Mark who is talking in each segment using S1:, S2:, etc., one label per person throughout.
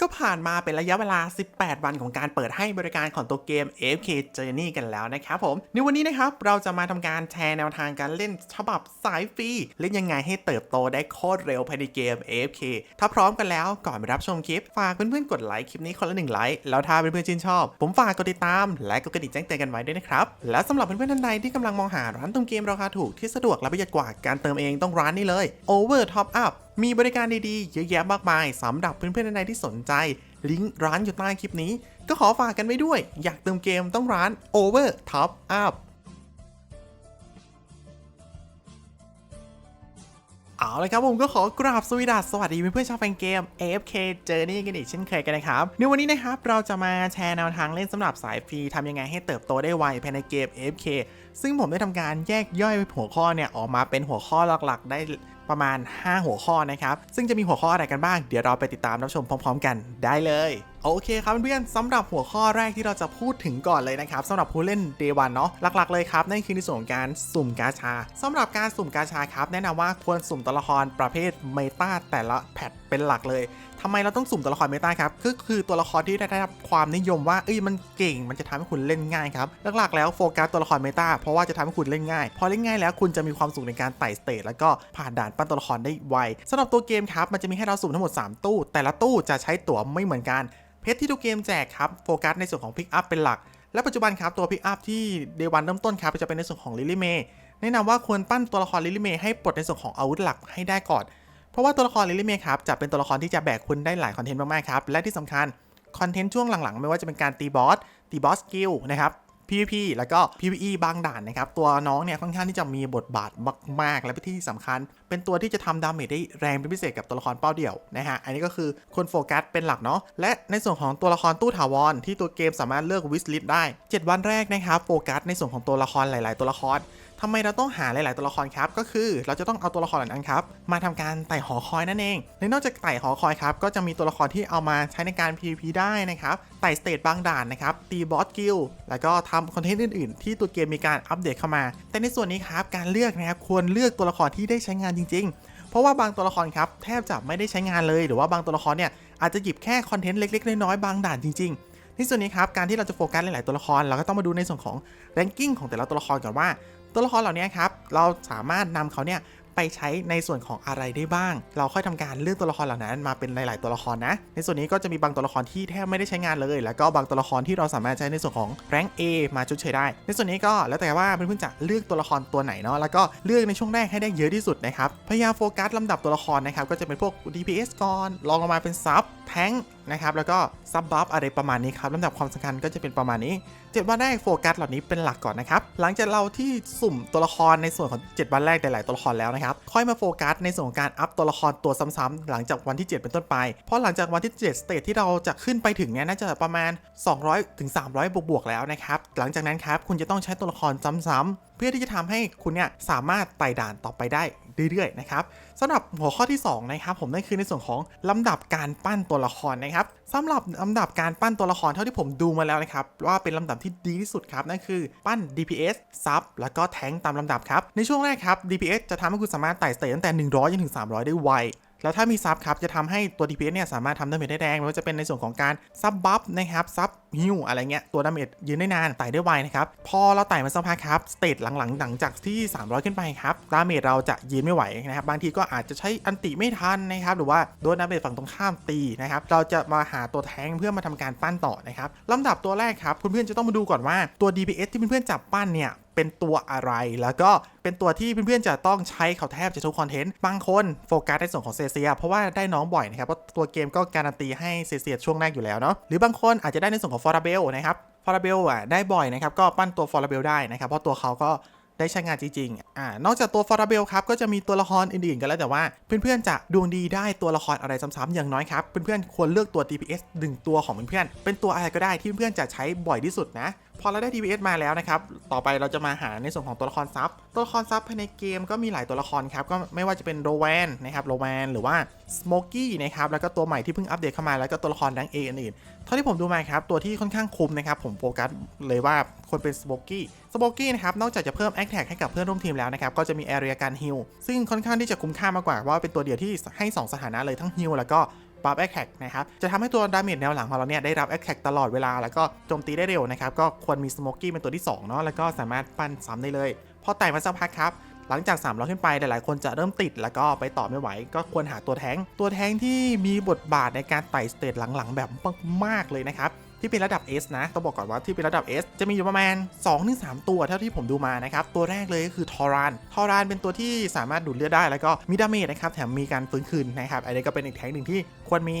S1: ก็ผ่านมาเป็นระยะเวลา 18 วันของการเปิดให้บริการของตัวเกม AFK Journey กันแล้วนะครับผม ในวันนี้นะครับ เราจะมาทำการแชร์แนวทางการเล่นฉบับสายฟรี เล่นยังไงให้เติบโตได้โคตรเร็วภายในเกม AFK ถ้าพร้อมกันแล้วก่อนไปรับชมคลิป ฝากเพื่อนๆกดไลค์คลิปนี้คนละหนึ่งไลค์ แล้วถ้าเพื่อนๆชื่นชอบ ผมฝากกดติดตาม และกดกระดิ่งแจ้งเตือนกันไว้ด้วยนะครับ และสำหรับเพื่อนๆท่านใดที่กำลังมองหาร้านเติมเกมราคาถูกที่สะดวกและประหยัดกว่าการเติมเองต้องร้านนี้เลย Over Top Up มีบริการดีๆ เยอะแยะมากมายสำหรับเพื่อนๆในที่สนใจ ลิงก์ร้านอยู่ใต้คลิปนี้ ก็ขอฝากกันไว้ด้วย อยากเติมเกมต้องร้าน Over Top Up เอาเลยครับผมก็ขอกราบสวสดัสสวัสดีเพื่อนๆชาวแฟนเกม AFK Journey กันอีกเช่นเคยกันนะครับ ในวันนี้นะครับ เราจะมาแชร์แนวทางเล่นสำหรับสายฟรีทำยังไงให้เติบโตได้ไวภายในเกม AFK ซึ่งผมได้ทำการแยกย่อยหัวข้อเนี่ย ออกมาเป็นหัวข้อหลักๆ ได้ ประมาณ 5 หัวข้อนะครับ ซึ่งจะมีหัวข้ออะไรกันบ้าง เดี๋ยวเราไปติดตามรับชมพร้อม ๆ กันได้เลย โอเคครับเพื่อนๆสำหรับหัวข้อแรกที่เราจะพูดถึงก่อนเลยนะครับสำหรับผู้เล่น Day 1เนาะหลักๆเลยครับนั่นคือในส่วนของการสุ่มกาชาสำหรับการสุ่มกาชาครับแนะนำว่าควรสุ่มตัวละครประเภทเมตาแต่ละแพทเป็นหลักเลยทำไมเราต้องสุ่มตัวละครเมตาครับก็คือตัวละครที่ได้รับความนิยมว่าเอ้ยมันเก่งมันจะทำให้คุณเล่นง่ายครับหลักๆแล้วโฟกัสตัวละครเมตาเพราะว่าจะทำให้คุณเล่นง่ายพอเล่นง่ายแล้วคุณจะมีความสุขในการไต่สเตจแล้วก็ผ่านด่านปั้นตัวละครได้ไวสำหรับตัวเกมครับมันจะมีให้เราสุ่มทั้งหมด 3 ตู้ แต่ละตู้จะใช้ตั๋วไม่เหมือนกัน เพชรที่ทุกเกมแจกครับโฟกัสในส่วนของพิกอัพเป็นหลัก และปัจจุบันครับตัวพิกอัพที่เดวันเริ่มต้นครับจะเป็นในส่วนของลิลิเมย์แนะนำว่าควรปั้นตัวละครลิลิเมย์ให้ปลดในส่วนของอาวุธหลักให้ได้ก่อน เพราะว่าตัวละครลิลิเมย์ครับจะเป็นตัวละครที่จะแบกคุณได้หลายคอนเทนต์มากๆครับและที่สำคัญคอนเทนต์ช่วงหลังๆ ไม่ว่าจะเป็นการตีบอสตีบอสสกิลนะครับ PVP แล้วก็ PVE บางด่านนะครับ ตัวน้องเนี่ยค่อนข้างที่จะมีบทบาทมาก ๆ และที่สำคัญ เป็นตัวที่จะทำดาเมจได้แรงเป็นพิเศษกับตัวละครเป้าเดี่ยวนะฮะ อันนี้ก็คือคนโฟกัสเป็นหลักเนาะ และในส่วนของตัวละครตู้ถาวรที่ตัวเกมสามารถเลือกวิสลิตได้ 7 วันแรกนะครับโฟกัสในส่วนของตัวละครหลาย ๆ ตัวละคร ทำไมเราต้องหาหลาย ๆ ตัวละครครับ ก็คือเราจะต้องเอาตัวละครเหล่านั้นครับ มาทำการไต่หอคอยนั่นเองและนอกจากไต่หอคอยครับ ก็จะมีตัวละครที่เอามาใช้ในการ PVP ได้นะครับ ไต่สเตจบางด่านนะครับ ตีบอสกิล แล้วก็ทำคอนเทนต์อื่น ๆ ที่ตัวเกมมีการอัปเดตเข้ามา แต่ในส่วนนี้ครับ การเลือกนะครับ ควรเลือกตัวละครที่ได้ใช้งานจริง ๆ เพราะว่าบางตัวละครครับ แทบจะไม่ได้ใช้งานเลย หรือว่าบางตัวละครเนี่ย อาจจะหยิบแค่คอนเทนต์เล็ก ๆ น้อย ๆ บางด่านจริงๆในส่วนนี้ครับ การที่เราจะโฟกัสหลาย ๆ ตัวละคร เราก็ต้องมาดูในส่วนของ ranking ของแต่ละตัวละครก่อนว่า ตัวละครเหล่านี้ครับเราสามารถนำเขาเนี่ยไปใช้ในส่วนของอะไรได้บ้าง เราค่อยทำการเลือกตัวละครเหล่านั้นมาเป็นหลาย ๆ ตัวละครนะ ในส่วนนี้ก็จะมีบางตัวละครที่แทบไม่ได้ใช้งานเลย แล้วก็บางตัวละครที่เราสามารถใช้ในส่วนของ rank A มาชดเชยได้ ในส่วนนี้ก็แล้วแต่ว่าเพื่อนๆจะเลือกตัวละครตัวไหนเนาะ แล้วก็เลือกในช่วงแรกให้ได้เยอะที่สุดนะครับ พยายามโฟกัสลำดับตัวละครนะครับ ก็จะเป็นพวก DPS ก่อน ลองลงมาเป็นซับ งนะครับแล้วก็ซับบัฟอะไรประมาณนี้ครับลำดับความสำคัญก็จะเป็นประมาณนี้ 7 วันแรกโฟกัสเหล่านี้เป็นหลักก่อนนะครับหลังจากเราที่สุ่มตัวละครในส่วนของ 7 วันแรกหลายๆตัวละครแล้วนะครับค่อยมาโฟกัสในส่วนของการอัพตัวละครตัวซ้ำๆหลังจากวันที่ 7 เป็นต้นไปเพราะหลังจากวันที่ 7 สเตจที่เราจะขึ้นไปถึงเนี่ยน่าจะประมาณ 200ถึง300 บวกๆแล้วนะครับหลังจากนั้นครับคุณจะต้องใช้ตัวละครซ้ำๆเพื่อที่จะทำให้คุณเนี่ยสามารถไต่ด่านต่อไปได้ เรื่อยๆนะครับสำหรับหัวข้อที่2นะครับผมนั่นคือในส่วนของลำดับการปั้นตัวละครนะครับสำหรับลำดับการปั้นตัวละครเท่าที่ผมดูมาแล้วนะครับว่าเป็นลำดับที่ดีที่สุดครับนั่นคือปั้น DPS ซับแล้วก็แทงตามลำดับครับในช่วงแรกครับ DPS จะทำให้คุณสามารถไต่สเตจตั้งแต่ 100จนถึง 300 ได้ไว แล้วถ้ามีซับครับจะทำให้ตัว DPS เนี่ยสามารถทำดาเมจได้แรงไม่ว่าจะเป็นในส่วนของการซับบัฟนะครับซับฮิวอะไรเงี้ยตัวดาเมจยืนได้นานไต่ได้ไวนะครับพอเราไต่มาสักพักครับสเตจหลังๆหลังจากที่ 300 ขึ้นไปครับดาเมจเราจะยืนไม่ไหวนะครับบางทีก็อาจจะใช้อันติไม่ทันนะครับหรือว่าโดนดาเมจฝั่งตรงข้ามตีนะครับเราจะมาหาตัวแทงเพื่อมาทำการปั้นต่อนะครับลำดับตัวแรกครับเพื่อนๆจะต้องมาดูก่อนว่าตัว DPS ที่เพื่อนๆจับปั้นเนี่ย เป็นตัวอะไร แล้วก็เป็นตัวที่เพื่อนๆจะต้องใช้เขาแทบจะทุกคอนเทนต์ บางคนโฟกัสในส่วนของเซเซีย เพราะว่าได้น้องบ่อยนะครับเพราะตัวเกมก็การันตีให้เซเซียช่วงแรกอยู่แล้วเนาะหรือบางคนอาจจะได้ในส่วนของฟอร์เบลนะครับฟอร์เบลอะได้บ่อยนะครับก็ปั้นตัวฟอร์เบลได้นะครับเพราะตัวเขาก็ได้ใช้งานจริงๆ อ่า นอกจากตัวฟอร์เบลครับ ก็จะมีตัวละครอื่นๆ กันแล้วแต่ว่า เพื่อนๆ จะดวงดีได้ตัวละครอะไรซ้ำๆ อย่างน้อยครับ เพื่อนๆ ควรเลือกตัว DPS หนึ่งตัวของเพื่อนๆ เป็นตัวอะไรก็ได้ที่เพื่อนๆ จะใช้บ่อยที่สุดนะ พอเราได้ DPS มาแล้วนะครับ ต่อไปเราจะมาหาในส่วนของตัวละครซับ ตัวละครซับภายในเกมก็มีหลายตัวละครครับ ก็ไม่ว่าจะเป็นโรแวนนะครับ โรแวนหรือว่าสโมกี้นะครับ แล้วก็ตัวใหม่ที่เพิ่งอัปเดตเข้ามา แล้วก็ตัวละครแรงเออื่นๆเท่าที่ผมดูมาครับ ตัวที่ค่อนข้างคุ้มนะครับ ผมโฟกัสเลยว่าคนเป็นสโมกี้ สโมกี้นะครับ นอกจากจะเพิ่มแอคแท็กให้กับเพื่อนร่วมทีมแล้วนะครับ ก็จะมีแอเรียการฮิลซึ่งค่อนข้างที่จะคุ้มค่ามากกว่าว่าเป็นตัวเดียวที่ให้ 2 สถานะเลยทั้งฮิลแล้วก็ บัฟแอคแท็กนะครับจะทำให้ตัวดาเมจแนวหลังของเราเนี่ยได้รับแอคแท็กตลอดเวลาแล้วก็โจมตีได้เร็วนะครับก็ควรมีสโมกกี้เป็นตัวที่2เนาะแล้วก็สามารถปั้นซ้ำได้เลย พอแต่มาสักพักครับหลังจาก 300 ขึ้นไปหลาย ๆ คนจะเริ่มติดแล้วก็ไปต่อไม่ไหว ก็ควรหาตัวแท้ง ตัวแท้งที่มีบทบาทในการไต่สเตจหลัง ๆ แบบมาก ๆ เลยนะครับ ที่เป็นระดับ S นะ ต้องบอกก่อนว่าที่เป็นระดับ S จะมีอยู่ประมาณ2-3 ตัวเท่าที่ผมดูมานะครับ ตัวแรกเลยก็คือทอรานทอรานเป็นตัวที่สามารถดูดเลือดได้แล้วก็มีดาเมจนะครับแถมมีการฟื้นคืนนะครับอันนี้ก็เป็นอีกแท็งหนึ่งที่ควรมี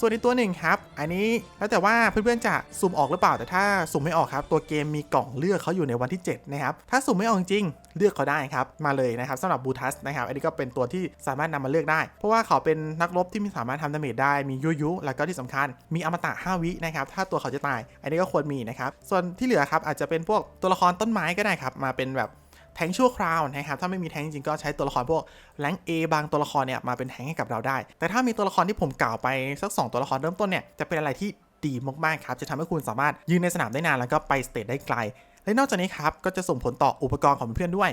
S1: ส่วนอีกตัวหนึ่งครับ อันนี้แล้วแต่ว่าเพื่อนๆจะสุ่มออกหรือเปล่า แต่ถ้าสุ่มไม่ออกครับ ตัวเกมมีกล่องเลือกเขาอยู่ในวันที่ 7 นะครับ ถ้าสุ่มไม่ออกจริง เลือกเขาได้ครับ มาเลยนะครับสำหรับบูทัสนะครับ อันนี้ก็เป็นตัวที่สามารถนำมาเลือกได้ เพราะว่าเขาเป็นนักรบที่มีสามารถทำดาเมจได้ มียุยุแล้วก็ที่สำคัญ มีอมตะ 5 วินะครับ ถ้าตัวเขาจะตาย อันนี้ก็ควรมีนะครับ ส่วนที่เหลือครับอาจจะเป็นพวกตัวละครต้นไม้ก็ได้ครับ มาเป็นแบบ แทงชั่วคราวนะครับถ้าไม่มีแทงจริงๆก็ใช้ตัวละครพวกแรงเอบางตัวละครเนี่ยมาเป็นแทงให้กับเราได้ แต่ถ้ามีตัวละครที่ผมกล่าวไปสัก 2 ตัวละครเริ่มต้นเนี่ยจะเป็นอะไรที่ดีมากๆครับจะทำให้คุณสามารถยืนในสนามได้นานแล้วก็ไปสเตจได้ไกล และนอกจากนี้ครับก็จะส่งผลต่ออุปกรณ์ของเพื่อนด้วย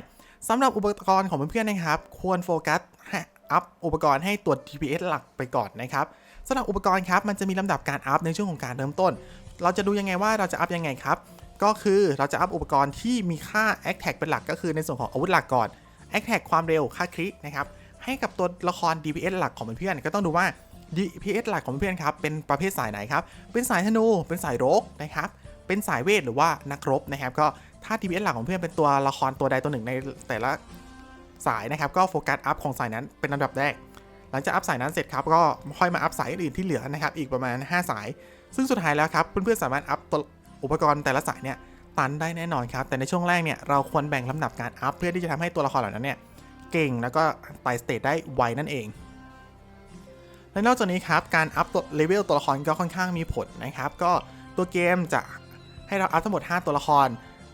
S1: สำหรับอุปกรณ์ของเพื่อนๆนะครับ ควรโฟกัสอัพอุปกรณ์ให้ตัว DPS หลักไปก่อนนะครับสำหรับอุปกรณ์ครับมันจะมีลำดับการอัพในช่วงของการเริ่มต้น เราจะดูยังไงว่าเราจะอัพยังไงครับ ก็คือเราจะอัพอุปกรณ์ที่มีค่า a c t a g เป็นหลักก็คือในส่วนของอาวุธหลักก่อน a c t a g ความเร็วค่าคลิกนะครับให้กับตัวละคร DPS หลักของเพื่อนก็ต้องดูว่า DPS หลักของเพื่อนครับเป็นประเภทสายไหนครับเป็นสายธนูเป็นสายรกนะครับเป็นสายเวทหรือว่านักรบนะครับก็ถ้า DPS หลักของเพื่อนเป็นตัวละครตัวใดตัวหนึ่งในแต่ละสายนะครับก็โฟกัสอัพของสายนั้นเป็นลำดับแรก หลังจากอัพสายนั้นเสร็จครับก็ค่อยมาอัพสายอื่นที่เหลือนะครับอีกประมาณ 5 สาย ซึ่งสุดท้ายแล้วครับเพื่อนๆสามารถอัพ อุปกรณ์แต่ละสายเนี่ยตันได้แน่นอนครับ แต่ในช่วงแรกเนี่ยเราควรแบ่งลำดับการอัพเพื่อที่จะทำให้ตัวละครเหล่านั้นเนี่ยเก่งแล้วก็ไต่สเตจได้ไวนั่นเอง และนอกจากนี้ครับการอัพตัวเลเวลตัวละครก็ค่อนข้างมีผลนะครับ ก็ตัวเกมจะให้เราอัพทั้งหมด 5 ตัวละคร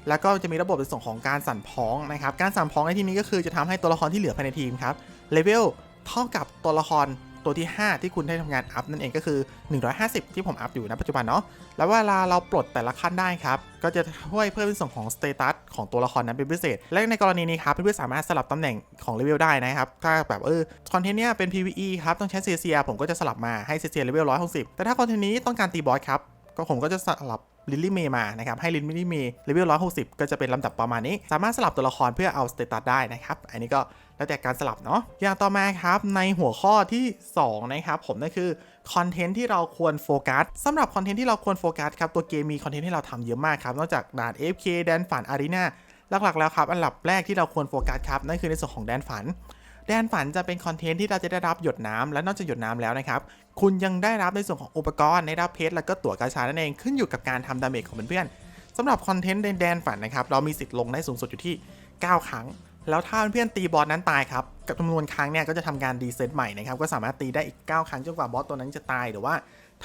S1: แล้วก็จะมีระบบในส่วนของการสั่นพ้องนะครับ การสั่นพ้องในที่นี้ก็คือจะทำให้ตัวละครที่เหลือภายในทีมครับเลเวลเท่ากับตัวละคร ตัวที่ 5 ที่คุณได้ทำงานอัพนั่นเองก็คือ 150 ที่ผมอัพอยู่ณปัจจุบันเนาะแล้วเวลาเราปลดแต่ละขั้นได้ครับ ก็จะช่วยเพิ่มในส่วนของสเตตัสของตัวละครนั้นเป็นพิเศษ และในกรณีนี้ครับเพื่อนๆสามารถสลับตำแหน่งของเลเวลได้นะครับ ถ้าแบบเออคอนเทนต์เนี้ยเป็น PVE ครับต้องใช้เซเซียผมก็จะสลับมาให้เซเซียเลเวล160 แต่ถ้าคอนเทนต์นี้ต้องการตีบอสครับก็ผมก็จะสลับ ลิลลี่เมย์มานะครับให้ลิลลี่เมย์เลเวล160ก็จะเป็นลำดับประมาณนี้ สามารถสลับตัวละครเพื่อเอาสเตตัสได้นะครับ อันนี้ก็แล้วแต่การสลับเนาะอย่างต่อมาครับในหัวข้อที่ 2 นะครับ ผมนั่นคือคอนเทนต์ที่เราควรโฟกัสสำหรับคอนเทนต์ที่เราควรโฟกัสครับตัวเกมมีคอนเทนต์ให้เราทำเยอะมากครับนอกจากด่าน FK แดนฝันอารีนาหลักๆแล้วครับอันดับแรกที่เราควรโฟกัสครับนั่นคือในส่วนของแดนฝัน แดนฝันจะเป็นคอนเทนต์ที่เราจะได้รับหยดน้ำและนอกจากหยดน้ำแล้วนะครับ คุณยังได้รับในส่วนของอุปกรณ์ในรับเพชรแล้วก็ตั๋วกาชานั่นเองขึ้นอยู่กับการทำดาเมจของเพื่อนๆสำหรับคอนเทนต์แดนฝันนะครับเรามีสิทธิ์ลงได้สูงสุดอยู่ที่ 9 ครั้ง แล้วถ้าเพื่อนๆตีบอสนั้นตายครับกับจำนวนครั้งเนี่ยก็จะทำการรีเซ็ตใหม่นะครับก็สามารถตีได้อีก 9 ครั้งจนกว่าบอสตัวนั้นจะตายหรือว่า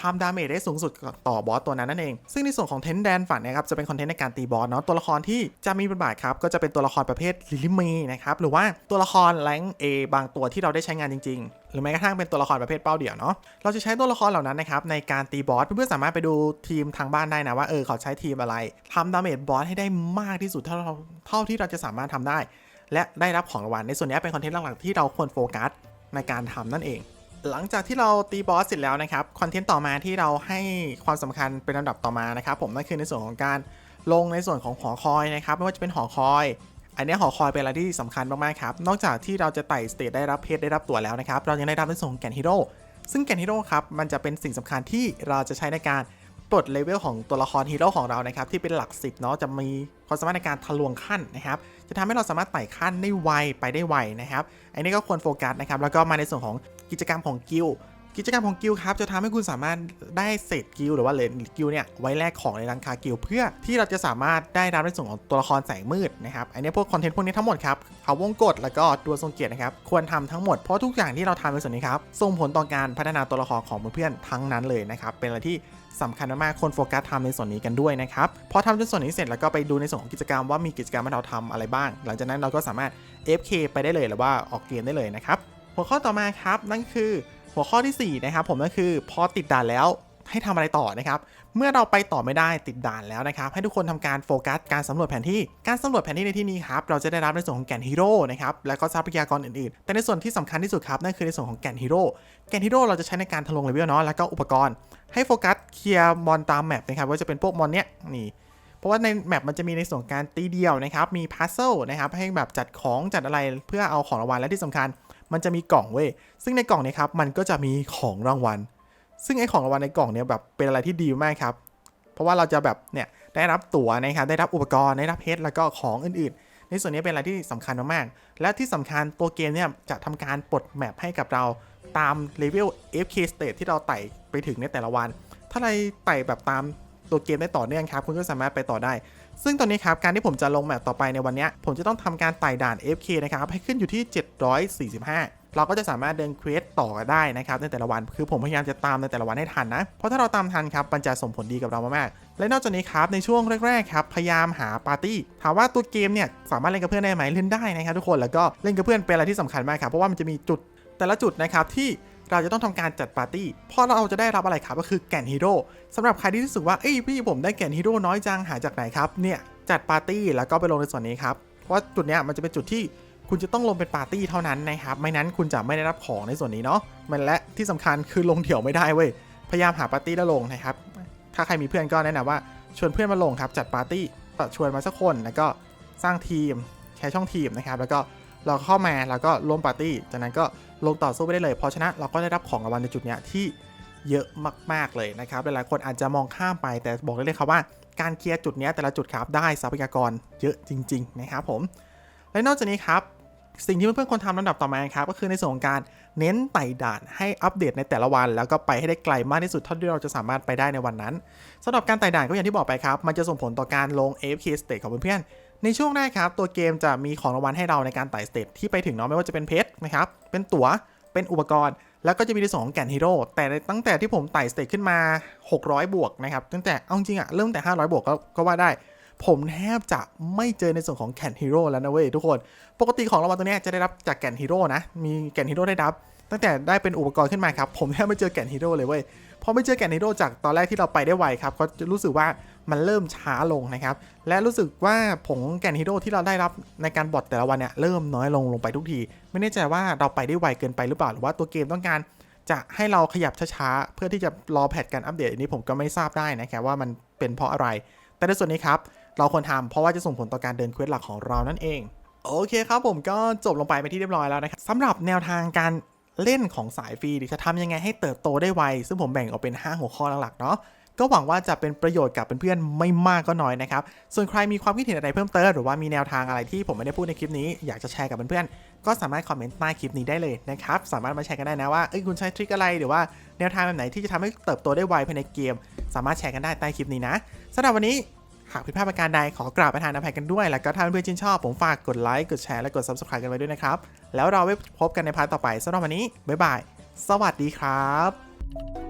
S1: ทำดาเมจได้สูงสุดต่อบอสตัวนั้นนั่นเอง ซึ่งในส่วนของเทนแดนฝันนะครับจะเป็นคอนเทนต์ในการตีบอสเนาะตัวละครที่จะมีบทบาทครับก็จะเป็นตัวละครประเภทลิลิมีนะครับหรือว่าตัวละครแรงเอบางตัวที่เราได้ใช้งานจริงๆ หรือแม้กระทั่งเป็นตัวละครประเภทเป้าเดี่ยวเนาะเราจะใช้ตัวละครเหล่านั้นนะครับในการตีบอสเพื่อนๆสามารถไปดูทีมทางบ้านได้นะว่าเออเขาใช้ทีมอะไรทำดาเมจบอสให้ได้มากที่สุดเท่าเท่าที่เราจะสามารถทำได้ และได้รับของรางวัลในส่วนนี้เป็นคอนเทนต์หลักๆที่เราควรโฟกัสในการทำนั่นเอง หลังจากที่เราตีบอสเสร็จแล้วนะครับคอนเทนต์ต่อมาที่เราให้ความสำคัญเป็นลำดับต่อมานะครับผมนั่นคือในส่วนของการลงในส่วนของหอคอยนะครับไม่ว่าจะเป็นหอคอย อันนี้หอคอยเป็นอะไรที่สำคัญมากๆครับนอกจากที่เราจะไต่สเตจได้รับเพชรได้รับตั๋วแล้วนะครับเรายังได้รับในส่วนของแกนฮีโร่ซึ่งแกนฮีโร่ครับมันจะเป็นสิ่งสำคัญที่เราจะใช้ในการปลดเลเวลของตัวละครฮีโร่ของเรานะครับที่เป็นหลักสิบเนาะจะมีความสามารถในการทะลวงขั้นนะครับจะทำให้เราสามารถไต่ขั้นได้ไวไปได้ไวนะครับอันนี้ก็ควรโฟกัสนะครับแล้วก็มาในส่วนของ กิจกรรมของกิลกิจกรรมของกิลครับจะทำให้คุณสามารถได้เศษกิลหรือว่าเลนกิลเนี่ยไว้แลกของในร้านค้ากิลเพื่อที่เราจะสามารถได้รับในส่วนของตัวละครแสงมืดนะครับอันนี้พวกคอนเทนต์พวกนี้ทั้งหมดครับเขาวงกดแล้วก็ตัวทรงเกียรตินะครับควรทำทั้งหมดเพราะทุกอย่างที่เราทำในส่วนนี้ครับส่งผลต่อการพัฒนาตัวละครของเพื่อนๆทั้งนั้นเลยนะครับเป็นอะไรที่สำคัญมากๆคนโฟกัสทำในส่วนนี้กันด้วยนะครับพอทำจนส่วนนี้เสร็จแล้วก็ไปดูในส่วนของกิจกรรมว่ามีกิจกรรมให้เราทำอะไรบ้าง หลังจากนั้นเราก็สามารถ FK ไปได้เลยหรือว่าออกเกมได้เลยนะครับ หัวข้อต่อมาครับนั่นคือหัวข้อที่ 4 นะครับ ผมนั่นคือพอติดด่านแล้วให้ทำอะไรต่อนะครับ เมื่อเราไปต่อไม่ได้ติดด่านแล้วนะครับ ให้ทุกคนทำการโฟกัสการสำรวจแผนที่ การสำรวจแผนที่ในที่นี้ครับ เราจะได้รับในส่วนของแก่นฮีโร่นะครับ แล้วก็ทรัพยากรอื่นๆ แต่ในส่วนที่สำคัญที่สุดครับ นั่นคือในส่วนของแก่นฮีโร่ แก่นฮีโร่เราจะใช้ในการทะลวงเลเวลเนาะ แล้วก็อุปกรณ์ ให้โฟกัสเคลียร์มอนตามแมปนะครับว่าจะเป็นพวกมอนเนี้ยนี่เพราะว่าในแมปมันจะมีในส่วนการตีเดียวนะครับ มีพัซเซลนะครับ ให้แบบจัดของจัดอะไรเพื่อเอาของรางวัลและที่สำคัญ มันจะมีกล่องเว้ย ซึ่งในกล่องเนี้ครับ มันก็จะมีของรางวัล ซึ่งไอ้ของรางวัลในกล่องเนี้ยแบบเป็นอะไรที่ดีมากครับ เพราะว่าเราจะแบบเนี่ยได้รับตั๋วนะครับ ได้รับอุปกรณ์ ได้รับเพชร แล้วก็ของอื่นๆ ในส่วนนี้เป็นอะไรที่สำคัญมากๆ และที่สำคัญตัวเกมเนี่ยจะทำการปลดแมปให้กับเราตามเลเวล FK state ที่เราไต่ไปถึงในแต่ละวัน ถ้าใครไต่แบบตามตัวเกมได้ต่อเนื่องครับ คุณก็สามารถไปต่อได้ ซึ่งตอนนี้ครับการที่ผมจะลงแมปต่อไปในวันนี้ ผมจะต้องทำการไต่ด่าน FK นะครับให้ขึ้นอยู่ที่ 745เราก็จะสามารถเดินเควสต่อได้นะครับในแต่ละวัน คือผมพยายามจะตามในแต่ละวันให้ทันนะ เพราะถ้าเราตามทันครับมันจะส่งผลดีกับเรามากๆ และนอกจากนี้ครับในช่วงแรกๆครับพยายามหาปาร์ตี้ ถามว่าตัวเกมเนี่ยสามารถเล่นกับเพื่อนได้ไหมเล่นได้นะครับทุกคน แล้วก็เล่นกับเพื่อนเป็นอะไรที่สำคัญมากครับ เพราะว่ามันจะมีจุดแต่ละจุดนะครับที่ เราจะต้องทำการจัดปาร์ตี้เพราะเราจะได้รับอะไรครับก็คือแก่นฮีโร่สำหรับใครที่รู้สึกว่าเอ้ยพี่ผมได้แก่นฮีโร่น้อยจังหาจากไหนครับเนี่ยจัดปาร์ตี้แล้วก็ไปลงในส่วนนี้ครับเพราะว่าจุดเนี้ยมันจะเป็นจุดที่คุณจะต้องลงเป็นปาร์ตี้เท่านั้นนะครับไม่นั้นคุณจะไม่ได้รับของในส่วนนี้เนาะมันและที่สำคัญคือลงเดี่ยวไม่ได้เว้ยพยายามหาปาร์ตี้แล้วลงนะครับถ้าใครมีเพื่อนก็แนะนำว่าชวนเพื่อนมาลงครับจัดปาร์ตี้ชวนมาสักคนแล้วก็สร้างทีมแชร์ช่องทีมนะครับแล้วก็ เราเข้ามาแล้วก็ร่วมปาร์ตี้ จากนั้นก็ลงต่อสู้ไปได้เลย เพราะชนะเราก็ได้รับของรางวัลในจุดเนี้ยที่เยอะมาก ๆ เลยนะครับ หลายๆคนอาจจะมองข้ามไปแต่บอกได้เลยครับว่าการเคลียร์จุดนี้แต่ละจุดครับได้ทรัพยากรเยอะจริง ๆ นะครับผม และนอกจากนี้ครับ สิ่งที่เพื่อนๆควรทำลำดับต่อมาครับ ก็คือในส่วนของการเน้นไต่ด่านให้อัปเดตในแต่ละวัน แล้วก็ไปให้ได้ไกลมากที่สุดเท่าที่เราจะสามารถไปได้ในวันนั้นสำหรับการไต่ด่านก็อย่างที่บอกไปครับ มันจะส่งผลต่อการลง AFK state ของเพื่อนๆ ในช่วงแรกครับ ตัวเกมจะมีของรางวัลให้เราในการไต่สเตจที่ไปถึงเนาะไม่ว่าจะเป็นเพชรนะครับ เป็นตั๋ว เป็นอุปกรณ์ แล้วก็จะมีในส่วนของแก่นฮีโร่ แต่ตั้งแต่ที่ผมไต่สเตจขึ้นมา 600 บวกนะครับ ตั้งแต่เอาจริงอะเริ่มแต่ 500 บวกก็ก็ว่าได้ ผมแทบจะไม่เจอในส่วนของแก่นฮีโร่แล้วนะเว้ยทุกคน ปกติของรางวัลตัวนี้จะได้รับจากแก่นฮีโร่นะ มีแก่นฮีโร่ได้รับ ตั้งแต่ได้เป็นอุปกรณ์ขึ้นมาครับ ผมแทบไม่เจอแก่นฮีโร่เลยเว้ย พอไม่เจอแก่นฮีโร่จากตอนแรกที่เราไปได้ไวครับ ก็รู้สึกว่า มันเริ่มช้าลงนะครับ และรู้สึกว่าผงแกนฮีโร่ที่เราได้รับในการบอทแต่ละวันเนี่ยเริ่มน้อยลงลงไปทุกที ไม่แน่ใจว่าเราไปได้ไวเกินไปหรือเปล่าหรือว่าตัวเกมต้องการจะให้เราขยับช้าๆ เพื่อที่จะรอแพทการอัปเดตอันนี้ผมก็ไม่ทราบได้นะครับว่ามันเป็นเพราะอะไร แต่ในส่วนนี้ครับ เราควรทำเพราะว่าจะส่งผลต่อการเดินเควสหลักของเรานั่นเอง โอเคครับผมก็จบลงไปเป็นที่เรียบร้อยแล้วนะครับสำหรับแนวทางการเล่นของสายฟรีจะทำยังไงให้เติบโตได้ไว ซึ่งผมแบ่งออกเป็น 5 หัวข้อหลักๆเนาะ ก็หวังว่าจะเป็นประโยชน์กับเพื่อนๆไม่มากก็น้อยนะครับ ส่วนใครมีความคิดเห็นอะไรเพิ่มเติมหรือว่ามีแนวทางอะไรที่ผมไม่ได้พูดในคลิปนี้อยากจะแชร์กับเพื่อนๆก็สามารถคอมเมนต์ใต้คลิปนี้ได้เลยนะครับสามารถมาแชร์กันได้นะว่าเอ้ยคุณใช้ทริคอะไรหรือว่าแนวทางแบบไหนที่จะทำให้เติบโตได้ไวภายในเกม สามารถแชร์กันได้ใต้คลิปนี้นะสำหรับวันนี้หากผิดพลาดประการใดขอกราบประทานอภัยกันด้วย แล้วก็ถ้าเพื่อนๆชื่นชอบผมฝากกดไลค์กดแชร์และกด subscribe กันไว้ด้วยนะครับ แล้วเราไว้พบกันในพาร์ทต่อไปสำหรับวันนี้บ๊ายบาย สวัสดีครับ